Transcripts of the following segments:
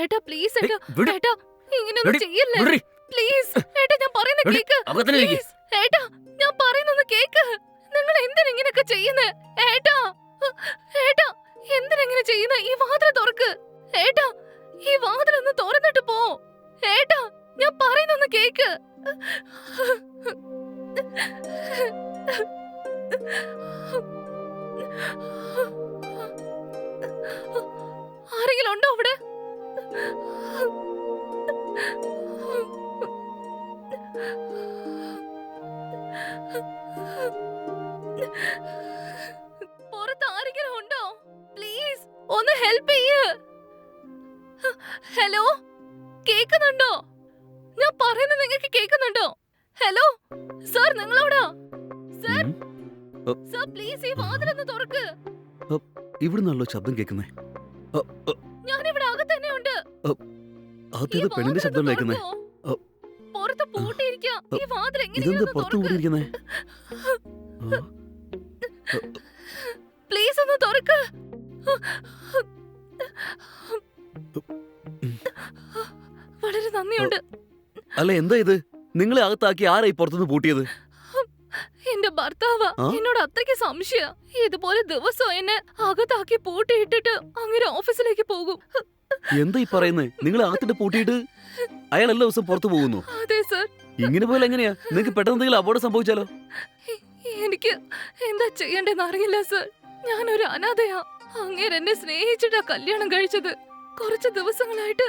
ഏട്ടാ പ്ലീസ് ഏട്ടാ വിട്. ഏട്ടാ ഇങ്ങനെയൊന്നും വിടി, ചെയ്യല്ലേ വിടറി. പ്ലീസ് ഏട്ടാ ഞാൻ പറയുന്ന. കേക്ക് അകത്തന്നെ ഇരിക്ക്. പ്ലീസ് ഏട്ടാ ഞാൻ പറയുന്നൊന്ന് കേക്ക് നിങ്ങൾ എന്തിനാ ഇങ്ങനൊക്കെ ചെയ്യുന്നേ ഏട്ടാ ഏട്ടാ എന്തിനെങ്ങനെ ചെയ്യുന്നേ ഈ വാതിൽ തുറക്ക് ഏട്ടാ ഈ വാതിലൊന്ന് തുറന്നിട്ട് പോ ഏട്ടാ ഞാൻ പറയുന്നൊന്ന് കേക്ക് ആരെങ്കിലും ഉണ്ടോ അവിടെ പുറത്ത് ആരെങ്കിലും ഉണ്ടോ? പ്ലീസ് ഒന്ന് ഹെൽപ്പ് ചെയ്യ്. ഹലോ കേക്കുന്നുണ്ടോ? ഞാൻ പറയുന്നത് നിങ്ങൾക്ക് കേക്കുന്നുണ്ടോ? ഹലോ സർ നിങ്ങളോടാ സർ സർ പ്ലീസ് ഈ വാതിലൊന്ന് തുറക്ക്. ഇവിടുന്നല്ലോ ശബ്ദം കേൾക്കുന്നേ. ഞാനിവിടെ അകത്ത് തന്നെ ഉണ്ട്. അതേത് പെണ്ണിന്റെ ശബ്ദം കേൾക്കുന്നേ. പുറത്ത് പൂട്ടിയിരിക്കാം ഈ വാതിൽ ഇതെന്താ പുറത്തു പ്ലീസ് ഒന്ന് തുറക്ക്. വളരെ നന്ദിയുണ്ട്. അല്ല എന്താ ഇത്? നിങ്ങളെ അകത്താക്കി ആരായി പുറത്തുനിന്ന് പൂട്ടിയത്? എന്റെ ഭർത്താവ്? എന്നോട് അത്രയ്ക്ക് സംശയ. ഇതുപോലെ ദിവസം എന്നെ അകത്താക്കി പൂട്ടിയിട്ടിട്ട് അങ്ങനെ ഓഫീസിലേക്ക് പോകും. എന്താ ഈ പറയുന്നത് നിങ്ങൾ ആത്തിട്ട് പൂട്ടിയിട്ട് അയാൾ എല്ലാ ദിവസം പുറത്തു പോകുന്നു. അതെ സർ. ഇങ്ങനെ പോലെ എങ്ങനെയാ? നിങ്ങൾക്ക് പെട്ടെന്ന് എന്തെങ്കിലും അപകടം സംഭവിച്ചാലോ? എനിക്ക് എന്താ ചെയ്യണ്ടെന്ന് അറിയില്ല സർ. ഞാൻ ഒരു അനാഥയാ. അങ്ങേര് എന്നെ സ്നേഹിച്ചിട്ടാ കല്യാണം കഴിച്ചത്. കുറച്ച് ദിവസങ്ങളായിട്ട്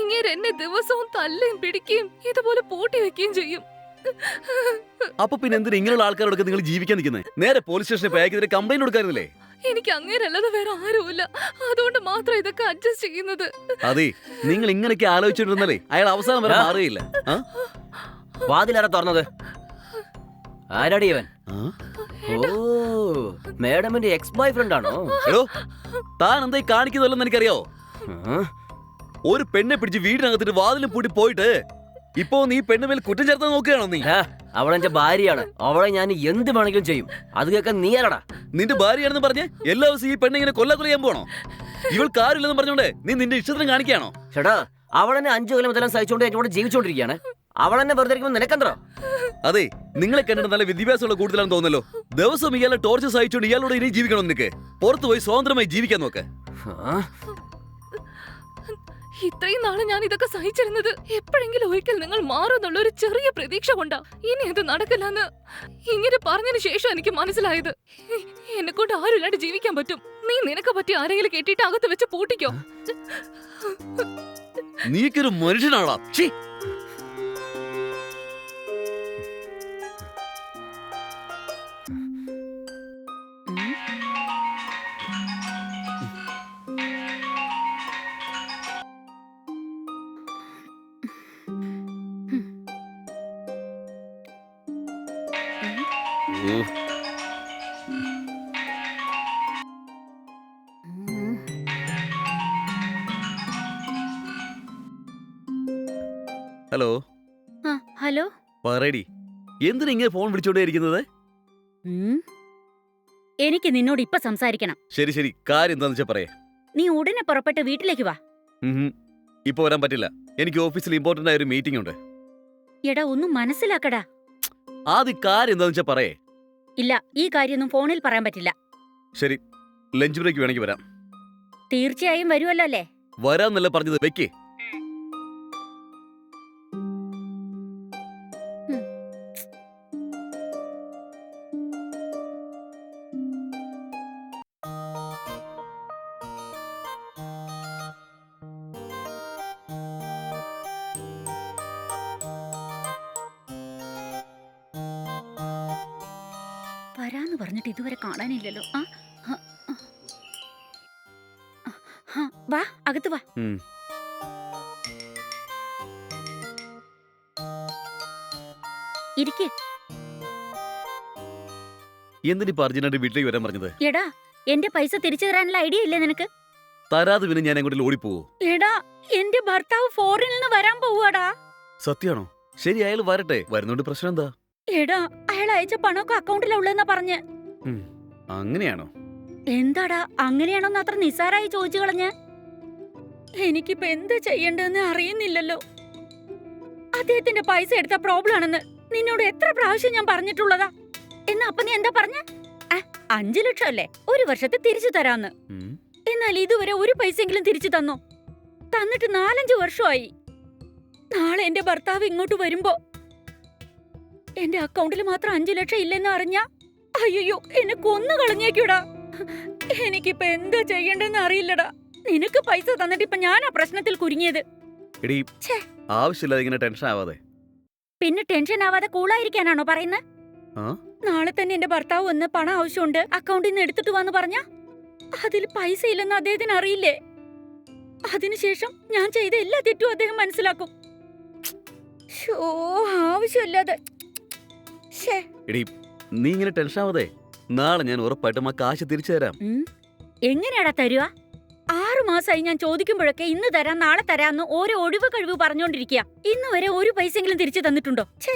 ഇങ്ങേര് എന്നെ ദിവസവും തല്ലുകയും പിടിക്കുകയും ഇതുപോലെ പൂട്ടി വെക്കുകയും ചെയ്യും. അപ്പൊ പിന്നെ എന്തിനാ ഇങ്ങനെയുള്ള ആൾക്കാരോടൊക്കെ നിങ്ങൾ ജീവിക്കാൻ നിൽക്കുന്നത് നേരെ പോലീസ് സ്റ്റേഷനിൽ പോയാൽ കംപ്ലൈന്റ് കൊടുക്കാറില്ലേ എനിക്ക് അങ്ങേരല്ലാതെ വേറെ ആരുമില്ല. അതുകൊണ്ട് മാത്രം ഇതൊക്കെ അഡ്ജസ്റ്റ് ചെയ്യുന്നത്. അതെ നിങ്ങൾ ഇങ്ങനെയൊക്കെ ആലോചിച്ചിട്ടിരുന്നാലേ അയാൾ അവസാനം വരെ മാറിയില്ല മാറുകയില്ല? വാതിലാരാ തുറന്നത്? ആരാടി അവൻ ഓ മാഡമിന്റെ എക്സ് ബോയ് ഫ്രണ്ട് ആണോ? എടോ താൻ എന്താ കാണിക്കുന്നല്ലോ കാണിക്കുന്നതല്ലെന്ന് എനിക്കറിയാവോ ഒരു പെണ്ണെ പിടിച്ച് വീടിനകത്തിട്ട് വാതിലും പൂട്ടി പോയിട്ട് ഇപ്പോ നീ പെണ്ണുമേൽ കുറ്റം ചേർത്താൻ നോക്കുകയാണോ നീ? അവളെന്റെ ഭാര്യയാണ്. അവളെ ഞാൻ എന്ത് വേണമെങ്കിലും ചെയ്യും. അത് കേൾക്കാൻ നീ ആരടാ? നിന്റെ ഭാര്യയാണെന്ന് പറഞ്ഞ് എല്ലാ ദിവസവും ഈ പെണ്ണെ ഇങ്ങനെ കൊല്ല ചെയ്യാൻ പോണോ? ഇവൾക്ക് ആരില്ലെന്ന് പറഞ്ഞോണ്ട് നീ നിന്റെ ഇഷ്ടത്തിന് കാണിക്കാണോ ചേട്ടാ അവളെന്നെ അഞ്ചു കൊല്ലം മുതലും സഹിച്ചുകൊണ്ട് എന്നോട് ജീവിച്ചോണ്ടിരിക്കുകയാണ് അവളെന്നെ വെറുതെ ഇരിക്കുമ്പോൾ നിനക്കെന്തോ അതെ നിങ്ങളെ കണ്ടിട്ട് നല്ല വിദ്യാഭ്യാസമുള്ള കൂടുതലാണെന്ന് തോന്നല്ലോ ദിവസം ഇയാളെ ടോർച്ചർ സഹിച്ചുകൊണ്ട് ഇയാളോട് ഇനി ജീവിക്കണം നിനക്ക്? പുറത്തു പോയി സ്വതന്ത്രമായി ജീവിക്കാൻ നോക്ക്. ഇത്രയും നാളെ ഞാൻ ഇതൊക്കെ സഹിച്ചിരുന്നത് എപ്പോഴെങ്കിലും ഒരിക്കൽ നിങ്ങൾ മാറുന്നുള്ള ഒരു ചെറിയ പ്രതീക്ഷ കൊണ്ടാ. ഇനി ഇത് നടക്കില്ലെന്ന് ഇങ്ങനെ പറഞ്ഞതിന് ശേഷം എനിക്ക് മനസ്സിലായത്. എന്നെ കൊണ്ട് ആരുമില്ലാണ്ട് ജീവിക്കാൻ പറ്റും. നീ നിനക്ക് പറ്റി ആരെങ്കിലും കെട്ടിയിട്ട് അകത്ത് വെച്ച് പൂട്ടിക്കോ. നീക്കൊരു മനുഷ്യനാണോ ഹലോ? ആ, ഹലോ? പറയടി. എന്തിനാ ഇങ്ങനെ ഫോൺ വിളിച്ചോണ്ടേ ഇരിക്കുന്നത്? ഉം. എനിക്ക് നിന്നോട് ഇപ്പൊ സംസാരിക്കണം. ശരി ശരി. കാര്യം എന്താന്ന് വെച്ചാ പറയാ. നീ ഉടനെ പുറപ്പെട്ട് വീട്ടിലേക്ക് വാ. ഇപ്പൊ വരാൻ പറ്റില്ല. എനിക്ക് ഓഫീസിൽ ഇമ്പോർട്ടന്റ് ആയ ഒരു മീറ്റിംഗ് ഉണ്ട്. എടാ ഒന്നും മനസ്സിലാക്കടാ. ആദ്യം കാര്യം എന്താന്ന് വെച്ചാ പറയേ. ഇല്ല ഈ കാര്യമൊന്നും ഫോണിൽ പറയാൻ പറ്റില്ല. ശരി ലഞ്ച് ബ്രേക്ക് വേണമെങ്കിൽ വരാം. തീർച്ചയായും വരുമല്ലോ അല്ലേ? വരാന്നല്ല പറഞ്ഞത്? വെക്ക്. പറഞ്ഞിട്ട് ഇതുവരെ കാണാനില്ലല്ലോ. ആ വാ അകത്ത് വാ. ഇരിക്ക്. എന്തിനിപ്പോ അർജന്റായിട്ട് വീട്ടിലേക്ക് വരാൻ പറഞ്ഞത്? എടാ എന്റെ പൈസ തിരിച്ചു തരാനുള്ള ഐഡിയ ഇല്ലേ നിനക്ക്? തരാതെ പിന്നെ ഞാൻ എങ്ങോട്ടും ഓടിപ്പോവോ? എടാ എന്റെ ഭർത്താവ് ഫോറിനിൽ നിന്ന് വരാൻ പോവാടാ സത്യാണോ? ശരി അയാൾ വരട്ടെ. വരുന്നോണ്ട് പ്രശ്നം എന്താ? എടാ അയാൾ അയച്ച പണമൊക്കെ അക്കൗണ്ടിലാ ഉള്ളതെന്നാ പറഞ്ഞ്. അങ്ങനെയാണോ? എന്താടാ അങ്ങനെയാണോന്ന് അത്ര നിസാരായി ചോദിച്ചു കളഞ്ഞ്? എനിക്കിപ്പോ എന്താ ചെയ്യണ്ടെന്ന് അറിയുന്നില്ലല്ലോ. അദ്ദേഹത്തിന്റെ പൈസ എടുത്ത പ്രോബ്ലം ആണെന്ന് നിന്നോട് എത്ര പ്രാവശ്യം ഞാൻ പറഞ്ഞിട്ടുള്ളതാ? എന്നാ അപ്പൊ നീ എന്താ പറഞ്ഞ? അഞ്ചു ലക്ഷം അല്ലേ ഒരു വർഷത്തെ തിരിച്ചു തരാന്ന്. എന്നാൽ ഇതുവരെ ഒരു പൈസയെങ്കിലും തിരിച്ചു തന്നോ? തന്നിട്ട് നാലഞ്ചു വർഷമായി. നാളെ എന്റെ ഭർത്താവ് ഇങ്ങോട്ട് വരുമ്പോ എന്റെ അക്കൗണ്ടിൽ മാത്രം അഞ്ചു ലക്ഷം ഇല്ലെന്ന് അറിഞ്ഞ അയ്യോ എന്നെ കൊന്നു കളഞ്ഞേക്കൂടാ എനിക്കിപ്പോ എന്താ ചെയ്യണ്ടെന്ന് അറിയില്ലടാ. നിനക്ക് പൈസ തന്നിട്ട് ഇപ്പൊ ഞാൻ ആ പ്രശ്നത്തിൽ കുരുങ്ങിയത്. എടി. ആവശ്യമില്ലാതെ ഇങ്ങനെ ടെൻഷൻ ആവാതെ. പിന്നെ ടെൻഷൻ ആവാതെ കൂളായിരിക്കാനാണോ പറയുന്നത്? നാളെ തന്നെ എന്റെ ഭർത്താവ് വന്ന് പണം ആവശ്യമുണ്ട് അക്കൗണ്ടിൽ നിന്ന് എടുത്തിട്ട് വന്ന് പറഞ്ഞ? അതിൽ പൈസ ഇല്ലെന്ന് അദ്ദേഹത്തിന് അറിയില്ലേ? അതിനുശേഷം ഞാൻ ചെയ്ത എല്ലാ തെറ്റും അദ്ദേഹം മനസ്സിലാക്കും. ഷോ ആവശ്യമില്ലാതെ. നീ ഇങ്ങനെ ടെൻഷൻ ആവാതെ നാളെ ഞാൻ ഉറപ്പായിട്ടും ആ കാശ് തിരിച്ചു തരാം. ഉം. എങ്ങനെയാടാ തരുക ആറു മാസമായി ഞാൻ ചോദിക്കുമ്പോഴൊക്കെ ഇന്ന് തരാം നാളെ തരാന്ന് ഓരോ ഒഴിവ് കഴിവ് പറഞ്ഞോണ്ടിരിക്കുക ഇന്ന് വരെ ഒരു പൈസെങ്കിലും തിരിച്ചു തന്നിട്ടുണ്ടോ? ഛേ.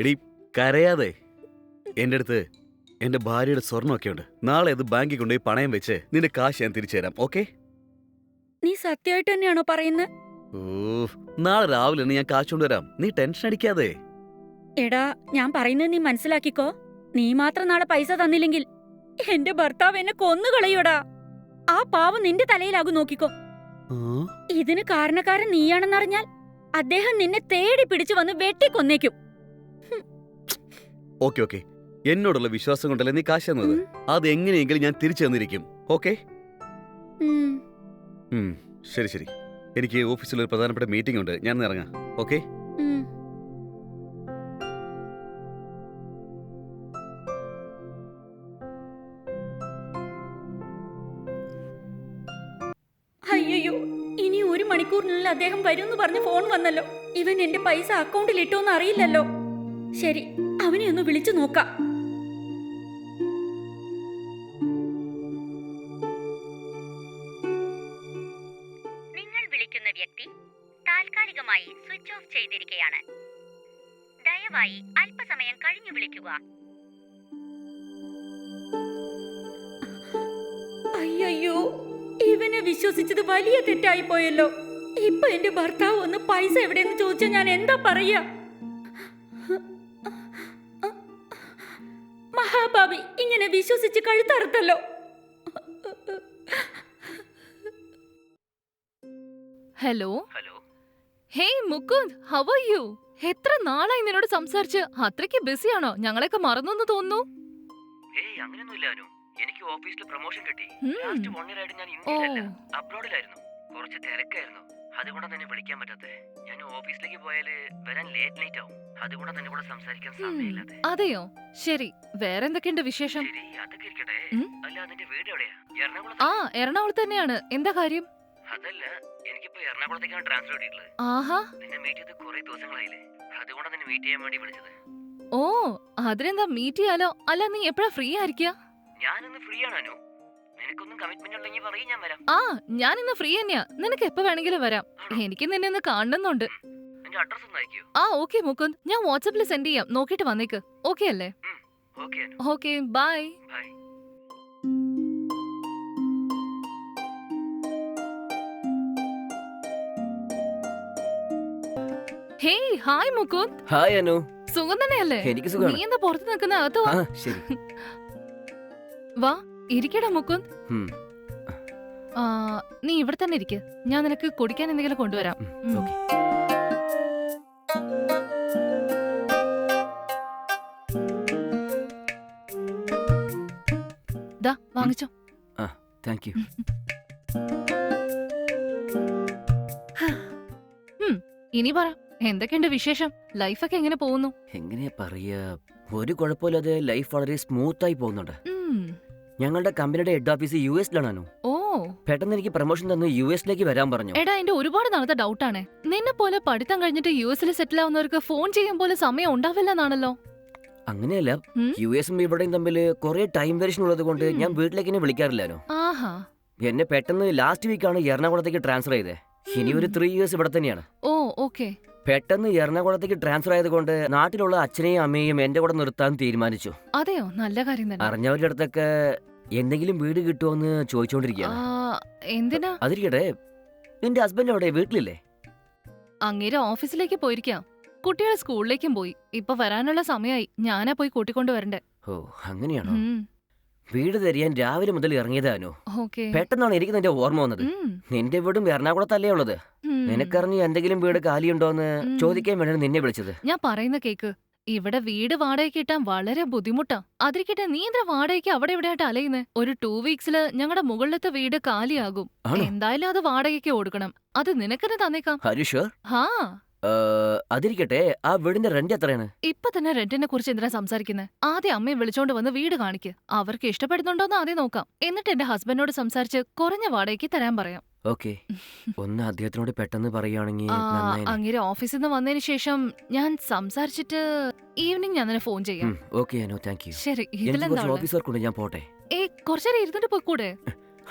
എടീ കരയാതെ. എന്റെ അടുത്ത് എന്റെ ഭാര്യയുടെ സ്വർണമൊക്കെ ഉണ്ട് നാളെ അത് ബാങ്കിൽ കൊണ്ടുപോയി പണയം വെച്ച് നിന്റെ കാശ് ഞാൻ തിരിച്ചു തരാം ഓക്കെ? നീ സത്യമായിട്ട് തന്നെയാണോ പറയുന്നത് ഓ നാളെ രാവിലെ ഞാൻ കാശ് കൊണ്ടുവരാം നീ ടെൻഷൻ അടിക്കാതെ. എടാ ഞാൻ പറയുന്നത് നീ മനസ്സിലാക്കിക്കോ. നീ മാത്രം നാളെ പൈസ തന്നില്ലെങ്കിൽ എന്റെ ഭർത്താവ് എന്നെ കൊന്നുകളയൂടാ ആ പാവം നിന്റെ തലയിലാകും നോക്കിക്കോ? ഇതിന് കാരണക്കാരൻ നീയാണെന്നറിഞ്ഞാൽ അദ്ദേഹം നിന്നെ തേടി പിടിച്ചു വന്ന് വെട്ടിക്കൊന്നേക്കും. Okay okay. എന്നോടുള്ള വിശ്വാസം കൊണ്ടല്ലേ നീ കാശ് തന്നത്? അത് എങ്ങനെയെങ്കിലും ഞാൻ തിരിച്ചു തന്നിരിക്കും. ഓക്കെ? ശരി ശരി. എനിക്ക് ഓഫീസിൽ ഒരു പ്രധാനപ്പെട്ട മീറ്റിംഗ് ഉണ്ട്. ഞാൻ ഇറങ്ങാം. ഓക്കെ അയ്യോ ഇനി ഒരു മണിക്കൂറിനുള്ളിൽ അദ്ദേഹം വരും എന്ന് പറഞ്ഞ് ഫോൺ വന്നല്ലോ. ഇവൻ എന്റെ പൈസ അക്കൗണ്ടിൽ ഇട്ടോന്ന് അറിയില്ലല്ലോ. ശരി അവനെ ഒന്ന് വിളിച്ചു നോക്കാം. സ്വിച്ച് ഓഫ് ചെയ്തിരിക്കുകയാണ് ദയവായി അല്പസമയം കഴിഞ്ഞു വിളിക്കുക. അയ്യോ ഇവനെ വിശ്വസിച്ചത് വലിയ തെറ്റായി പോയല്ലോ. ഇപ്പൊ എന്റെ ഭർത്താവ് ഒന്ന് പൈസ എവിടെയെന്ന് ചോദിച്ചാൽ ഞാൻ എന്താ പറയാ? മഹാഭാവി ഇങ്ങനെ വിശ്വസിച്ച് കഴുത്തറുത്തല്ലോ. Hello? Hello? Hey Mukund how are you എത്ര നാളായി നിന്നോട് സംസാരിച്ച്? അത്രയ്ക്ക് ആണോ ഞങ്ങളെയൊക്കെ മറന്നു തോന്നുന്നു. ഏയ് അങ്ങനെയൊന്നുമില്ല അനു. എനിക്ക് ഓഫീസിൽ പ്രൊമോഷൻ കിട്ടി. ലാസ്റ്റ് വൺ ഇയർ ആയിട്ട് ഞാൻ ഇന്ത്യയിലല്ല അബ്രോഡിലായിരുന്നു കുറച്ച് തിരക്കായിരുന്നു. അതുകൊണ്ടാണ് തന്നെ വിളിക്കാൻ പറ്റാത്തെ. ഞാൻ ഓഫീസിലേക്ക് പോയാൽ വരാൻ ലേറ്റ് നൈറ്റ് ആവും. അതുകൊണ്ടാണ് തന്നെ കൂടെ സംസാരിക്കാൻ. സമയമില്ലാതെ അതെയോ? ശരി. വേറെന്തൊക്കെയുണ്ട് വിശേഷം? ശരി അതൊക്കെ ഇരിക്കട്ടെ. അല്ല അതിന്റെ വീട് എവിടെയാ? എറണാകുളം ആ എറണാകുളത്ത് തന്നെയാണ്. എന്താ കാര്യം? അതല്ല എനിക്കിപ്പോ എറണാകുളത്തേക്കാണ് ട്രാൻസ്ഫർ കിട്ടിയിട്ടുള്ളത്. ആഹാ. നിന്നെ മീറ്റ് ചെയ്ത് കുറെ ദിവസങ്ങളായില്ലേ? അതുകൊണ്ടാണ് നിന്നെ മീറ്റ് ചെയ്യാൻ വേണ്ടി വിളിച്ചത്. ഓ അതിനെന്താ മീറ്റ് ചെയ്യാലോ? അല്ല നീ എപ്പോഴാ ഫ്രീ ആയിരിക്കുക ഞാനിന്ന് ഫ്രീ ആണോ നിനക്കൊന്നും കമ്മിറ്റ്മെന്റ് ഉണ്ടെങ്കിൽ പറയും ഞാൻ വരാം. ആ ഞാൻ ഇന്ന് ഫ്രീ തന്നെയാ. നിനക്ക് എപ്പോ വേണമെങ്കിലും വരാം. എനിക്ക് നിന്നെ ഒന്ന് കാണുന്നുണ്ട് നിന്റെ അഡ്രസ് ഒന്ന് അയക്കോ. ആ ഓക്കെ മുകുന്ദ് ഞാൻ വാട്സപ്പിൽ സെൻഡ് ചെയ്യാം. നോക്കിയിട്ട് വന്നേക്ക്. ഓക്കെ അല്ലേ? Okay bye bye hey hi Mukund. Hi Anu. സുഖം തന്നെയല്ലേ? എനിക്ക് നീ എന്താ പുറത്ത് നിൽക്കുന്ന? അകത്ത് വാ. ആ ശരി. വാ ഇരിക്കടാ മുകുന്ദ്. ഉം. ആ, നീ ഇവിടെ തന്നെ ഇരിക്ക. ഞാൻ നിനക്ക് കുടിക്കാൻ എന്തെങ്കിലും കൊണ്ടുവരാം. ഉം, ഉം. ഓക്കേ. ദാ വാങ്ങിച്ചോ. Thank you. ഇനി പറ. എന്തൊക്കെയുണ്ട് വിശേഷം? ലൈഫൊക്കെ എങ്ങനെ പോകുന്നു? എങ്ങനെയാ പറയാ? ഒരു കുഴപ്പമില്ലാതെ ലൈഫ് വളരെ സ്മൂത്ത് ആയി പോകുന്നുണ്ട്. ഉം. ഞങ്ങളുടെ കമ്പനിയുടെ ഹെഡ് ഓഫീസ് യു എസിലാണോ ഓ. പെട്ടെന്ന് എനിക്ക് പ്രൊമോഷൻ തന്നു യു എസിലേക്ക് വരാൻ പറഞ്ഞു. എടാ എന്റെ ഒരുപാട് നാളത്തെ ഡൗട്ടാണ്. നിന്നെ പോലെ പഠിത്തം കഴിഞ്ഞിട്ട് യു എസിൽ സെറ്റിൽ ആവുന്നവർക്ക് ഫോൺ ചെയ്യാൻ പോലും സമയം ഉണ്ടാവില്ലെന്നാണല്ലോ അങ്ങനെയല്ല ഉം? യു എസും ഇവിടെയും തമ്മിൽ കുറെ ടൈം വേരിയേഷൻ ഉള്ളത് കൊണ്ട് ഉം. ഞാൻ വീട്ടിലേക്ക് എന്നെ വിളിക്കാറില്ലാനോ ആഹാ. എന്നെ പെട്ടെന്ന് ലാസ്റ്റ് വീക്കാണ് എറണാകുളത്തേക്ക് ട്രാൻസ്ഫർ ചെയ്തത് ഇനി ഒരു ത്രീ ഇയേഴ്സ് ഇവിടെ തന്നെയാണ്. ഓ ഓക്കെ. പെട്ടെന്ന് എറണാകുളത്തേക്ക് ട്രാൻസ്ഫർ ആയതുകൊണ്ട് നാട്ടിലുള്ള അച്ഛനെയും അമ്മയും എന്റെ കൂടെ നിർത്താൻ തീരുമാനിച്ചു. അതെയോ? നല്ല കാര്യം തന്നെ. അറിഞ്ഞവരുടെ അടുത്തൊക്കെ എന്തെങ്കിലും വീട് കിട്ടുമോന്ന് ആ, ചോദിച്ചോണ്ടിരിക്കുകയാണ് എന്തിനാ അതിരിക്കട്ടെ. നിന്റെ ഹസ്ബൻഡ് അവിടെ വീട്ടിലില്ലേ? അങ്ങേരെ ഓഫീസിലേക്ക് പോയിരിക്കാം. കുട്ടികളെ സ്കൂളിലേക്കും പോയി. ഇപ്പൊ വരാനുള്ള സമയമായി ഞാനാ പോയി കൂട്ടിക്കൊണ്ടു വരണ്ടേ. ഓ അങ്ങനെയാണോ? ഉം, വീട് തെരിയാൻ രാവിലെ മുതൽ ഇറങ്ങിയതാനോ പെട്ടെന്നാണ് എനിക്ക് നിന്റെ ഓർമ്മ വന്നത്. നിന്റെ വീടും എറണാകുളത്തല്ലേ ഉള്ളത്. നിനക്കറിഞ്ഞ് എന്തെങ്കിലും വീട് കാലിയുണ്ടോന്ന്. ചോദിക്കാൻ വേണ്ടി നിന്നെ വിളിച്ചത്. ഞാൻ പറയുന്ന കേക്ക് ഇവിടെ വീട് വാടകയ്ക്ക് കിട്ടാൻ വളരെ ബുദ്ധിമുട്ടാ. അതിരിക്കട്ടെ നീ എന്താ വാടകയ്ക്ക് അവിടെ ഇവിടെ ആയിട്ട് അലയുന്നേ? ഒരു ടൂ വീക്സിൽ ഞങ്ങളുടെ മുകളിലത്തെ വീട് കാലിയാകും. എന്തായാലും അത് വാടകയ്ക്ക് കൊടുക്കണം. അത് നിനക്കെന്നെ തന്നേക്കാം. ഹാ. അതിരിക്കട്ടെ ആ വീടിന്റെ റെന്റ് എത്രയാണ്? ഇപ്പൊ തന്നെ റെന്റിനെ കുറിച്ച് എന്തിനാ സംസാരിക്കുന്നത് ആദ്യം അമ്മയെ വിളിച്ചോണ്ട് വന്ന് വീട് കാണിക്ക്. അവർക്ക് ഇഷ്ടപ്പെടുന്നുണ്ടോന്ന് ആദ്യം നോക്കാം. എന്നിട്ട് എന്റെ ഹസ്ബൻഡിനോട് സംസാരിച്ച് കുറഞ്ഞ വാടകയ്ക്ക് തരാൻ പറയാം. ഓക്കെ. ഒന്ന് അദ്ദേഹത്തിനോട് പെട്ടെന്ന് പറയുകയാണെങ്കിൽ അങ്ങനെ ഓഫീസിൽ നിന്ന് വന്നതിന് ശേഷം ഞാൻ സംസാരിച്ചിട്ട് ഈവനിങ് ഞാൻ ഫോൺ ചെയ്യാം. ഓക്കെ അനു താങ്ക് യു ശരി എനിക്ക് ഇതിലെന്താ കുറച്ച് ഉള്ളെ? ഓഫീസ് വർക്ക് ഉണ്ട് ഞാൻ പോട്ടെ. ഏ കുറച്ചേരം ഇരുന്നിട്ട് പോയിക്കൂടെ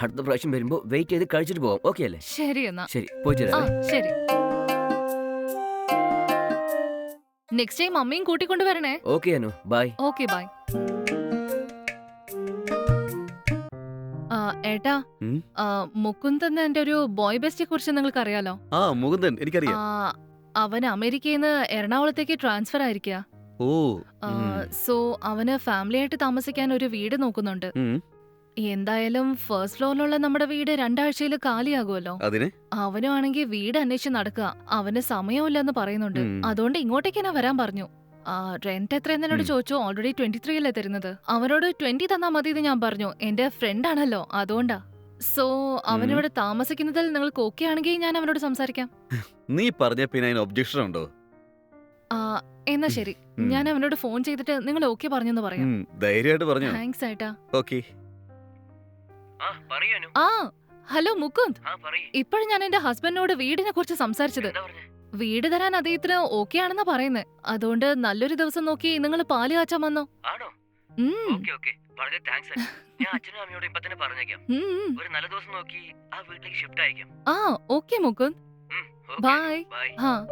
അടുത്ത പ്രാവശ്യം വരുമ്പോ വെയിറ്റ് ചെയ്ത് കഴിച്ചിട്ട് പോവാം. ഓക്കെ അല്ലേ? ശരി എന്നാ. ശരി പോയി ശരി. നെക്സ്റ്റ് ടൈം അമ്മയും കൂട്ടിക്കൊണ്ട് വരണേ. Okay Anu. Bye okay bye ആ ഏട്ടാ ഉം? ആ, മുകുന്ദ് എന്റെ ഒരു ബോയ് ബെസ്റ്റിയെ കുറിച്ച് നിങ്ങൾക്ക് അറിയാലോ ആ മുകുന്ദൻ എനിക്കറിയാം. അവൻ അമേരിക്കയിൽ നിന്ന് എറണാകുളത്തേക്ക് ട്രാൻസ്ഫർ ആയിരിക്കുക ഓ ഉം. സോ അവന് ഫാമിലി ആയിട്ട് താമസിക്കാൻ ഒരു വീട് നോക്കുന്നുണ്ട്. ഉം. എന്തായാലും ഫസ്റ്റ് ഫ്ലോറിലുള്ള നമ്മുടെ വീട് രണ്ടാഴ്ചയിൽ കാലിയാകുമല്ലോ. അതിന്? അവനും ആണെങ്കിൽ വീട് അന്വേഷിച്ച് നടക്കുക. അവന് സമയമില്ലെന്ന് പറയുന്നുണ്ട്. ഉം. അതുകൊണ്ട് ഇങ്ങോട്ടേക്ക് തന്നെ വരാൻ പറഞ്ഞു. ആ റെന്റ് എത്രയെന്ന് എന്നോട് ഉം. ചോദിച്ചു. ഓൾറെഡി ട്വന്റി ത്രീ അല്ലേ തരുന്നത്? അവനോട് ട്വന്റി തന്നാ മതി എന്ന് ഞാൻ പറഞ്ഞു. എന്റെ ഫ്രണ്ട് ആണല്ലോ. അതുകൊണ്ടാ. സോ അവനോട് താമസിക്കുന്നതിൽ നിങ്ങൾക്ക് ഓക്കെ ആണെങ്കിൽ ഞാൻ അവനോട് സംസാരിക്കാം. നീ പറഞ്ഞ പിന്നെ അതിന് ഒബ്ജക്ഷൻ ഉണ്ടോ? ആ എന്നാ ശരി. ഉം. ഞാൻ അവനോട് ഫോൺ ചെയ്തിട്ട് നിങ്ങൾ ഓക്കെ പറഞ്ഞെന്ന് പറയാം. ധൈര്യമായിട്ട് പറഞ്ഞു. താങ്ക്സ് ആയിട്ടാ ഓക്കെ ആ ഹലോ മുകുന്ദ്. ഇപ്പോഴും ഞാൻ എന്റെ ഹസ്ബൻഡിനോട് വീടിനെ കുറിച്ച് സംസാരിച്ചത്. വീട് തരാൻ അദ്ദേഹത്തിന് ഓക്കെ ആണെന്നാ പറയുന്നത് അതുകൊണ്ട് നല്ലൊരു ദിവസം നോക്കി നിങ്ങൾ പാൽ കാച്ചാൻ വന്നോ? ആ ഓക്കെ മുകുന്ദ്. ബൈ ആ